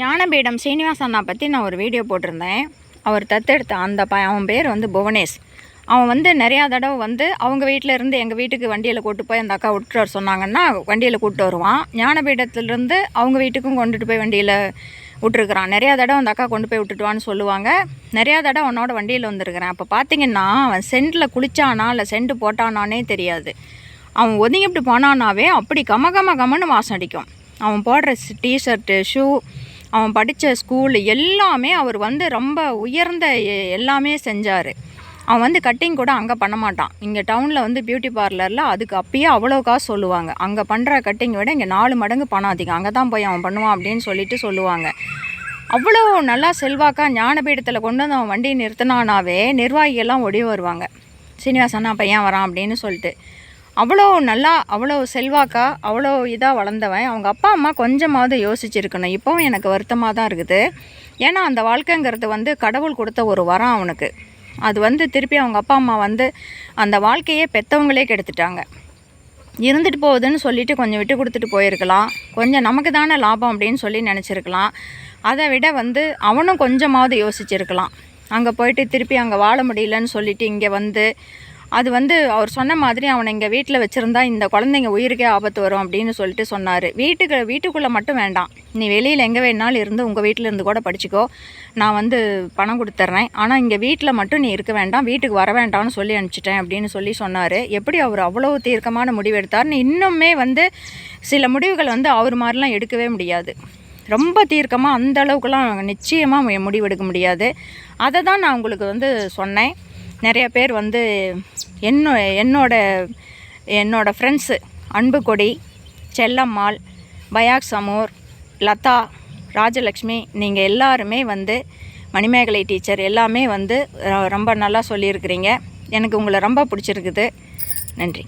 ஞானபீடம் சீனிவாச அண்ணா பற்றி நான் ஒரு வீடியோ போட்டிருந்தேன். அவர் தத்தெடுத்த அந்த ப அவன் பேர் வந்து புவனேஷ். அவன் வந்து நிறையா தடவை வந்து அவங்க வீட்டில் இருந்து எங்கள் வீட்டுக்கு வண்டியில் கூட்டு போய் அந்த அக்கா விட்டுட்டு வர சொன்னாங்கன்னா வண்டியில் கூப்பிட்டு வருவான். ஞானபீடத்துலேருந்து அவங்க வீட்டுக்கும் கொண்டுட்டு போய் வண்டியில் விட்டுருக்குறான். நிறையா தடவை அந்த அக்கா கொண்டு போய் விட்டுட்டுவான்னு சொல்லுவாங்க. நிறையா தடவை அவனோட வண்டியில் வந்திருக்கிறேன். அப்போ பார்த்தீங்கன்னா அவன் சென்டில் குளிச்சானா இல்லை சென்ட் போட்டானானே தெரியாது. அவன் ஒதுங்கி இப்படி போனானாவே அப்படி கம கம கமன்னு வாசம் அடிக்கும். அவன் போடுற டிஷர்ட்டு ஷூ அவன் படித்த ஸ்கூலு எல்லாமே அவர் வந்து ரொம்ப உயர்ந்த எ- எல்லாமே செஞ்சார். அவன் வந்து கட்டிங் கூட அங்கே பண்ண மாட்டான். இங்கே டவுனில் வந்து பியூட்டி பார்லரில் அதுக்கு அப்பயே அவ்வளோ காசு சொல்லுவாங்க. அங்கே பண்ணுற கட்டிங் விட இங்கே நாலு மடங்கு பணம் அதிகம். அங்கே தான் போய் அவன் பண்ணுவான் அப்படின்னு சொல்லிட்டு சொல்லுவாங்க. அவ்வளோ நல்லா செல்வாக்காக ஞானபீடத்தில் கொண்டு வந்து அவன் வண்டியை நிறுத்தினானாவே நிர்வாகிகள்லாம் ஒடி வருவாங்க. சீனிவாசனா பையன் வரான் அப்படின்னு சொல்லிட்டு. அவ்வளோ நல்லா அவ்வளோ செல்வாக்கா அவ்வளோ இதாக வளர்ந்தவன். அவங்க அப்பா அம்மா கொஞ்சமாவது யோசிச்சிருக்கணும். இப்போவும் எனக்கு வருத்தமாக தான் இருக்குது. ஏன்னா அந்த வாழ்க்கைங்கிறது வந்து கடவுள் கொடுத்த ஒரு வரம் அவனுக்கு. அது வந்து திருப்பி அவங்க அப்பா அம்மா வந்து அந்த வாழ்க்கையே பெற்றவங்களே கெடுத்துட்டாங்க. இருந்துட்டு போகுதுன்னு சொல்லிவிட்டு கொஞ்சம் விட்டு கொடுத்துட்டு போயிருக்கலாம். கொஞ்சம் நமக்கு தானே லாபம் அப்படின்னு சொல்லி நினச்சிருக்கலாம். அதை விட வந்து அவனும் கொஞ்சமாவது யோசிச்சிருக்கலாம். அங்கே போயிட்டு திருப்பி அங்கே வாழ முடியலன்னு சொல்லிவிட்டு இங்கே வந்து அது வந்து அவர் சொன்ன மாதிரி அவனை இங்கே வீட்டில் வச்சுருந்தா இந்த குழந்தைங்க உயிருக்கே ஆபத்து வரும் அப்படின்னு சொல்லிட்டு சொன்னார். வீட்டுக்கு வீட்டுக்குள்ளே மட்டும் வேண்டாம். நீ வெளியில் எங்கே வேணாலும் இருந்து உங்கள் வீட்டில் இருந்து கூட படிச்சுக்கோ. நான் வந்து பணம் கொடுத்துட்றேன் ஆனால் இங்கே வீட்டில் மட்டும் நீ இருக்க வேண்டாம். வீட்டுக்கு வர வேண்டாம்னு சொல்லி அனுப்பிச்சிட்டேன் அப்படின்னு சொல்லி சொன்னார். எப்படி அவர் அவ்வளோ தீர்க்கமான முடிவு எடுத்தார்னு இன்னுமே வந்து சில முடிவுகள் வந்து அவர் மாதிரிலாம் எடுக்கவே முடியாது. ரொம்ப தீர்க்கமாக அந்த அளவுக்குலாம் நிச்சயமாக முடிவெடுக்க முடியாது. அதை தான் நான் உங்களுக்கு வந்து சொன்னேன். நிறைய பேர் வந்து என்னோ என்னோட என்னோடய ஃப்ரெண்ட்ஸு அன்புக்கொடி செல்லம்மாள் பயாக் சமூர் லதா ராஜலக்ஷ்மி நீங்கள் எல்லாருமே வந்து மணிமேகலை டீச்சர் எல்லாமே வந்து ரொம்ப நல்லா சொல்லியிருக்கிறீங்க. எனக்கு உங்களை ரொம்ப பிடிச்சிருக்குது. நன்றி.